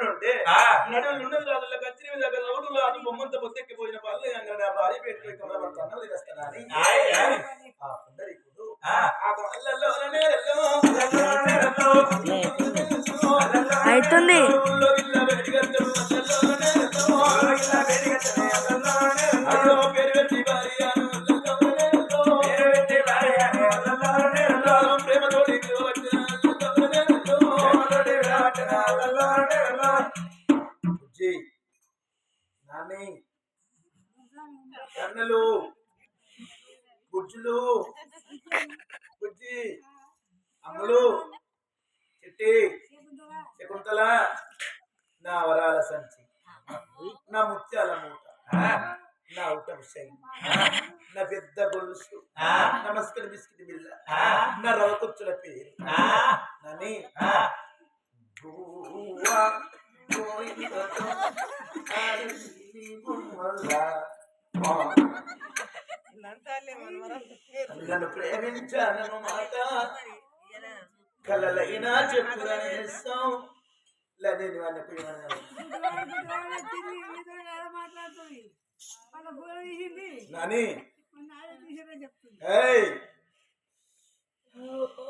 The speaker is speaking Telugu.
ఎన్నడు ఉంటే ఆ. నడువులు ఉన్నది రాళ్ళ కచ్చిరి మీద లౌడులో అది బొమ్మంత పనులు అంగ నా భార్య పెట్టుకుని అన్నది. ఆ పుండరీకుడు అవుతుంది నాని కన్నెలు గుజ్జులు గుజ్జి అమ్మలు. చిట్టి. శకుంతల. నా వరాల సంచి. నా ముత్యాల మూట. నా ఉటం శైలి నా పెద్ద గొలుసు. నమస్కారం బిస్కెట్ బిల్ల నా రవకొచ్చుల పేరు. నని. గువ్వా గోయిందతో నన్ను ప్రేమించాను మాట కలలైనా చెప్పులని ఇస్తాం లేదు ఇవన్నీ నాని ఏయ్ ఓ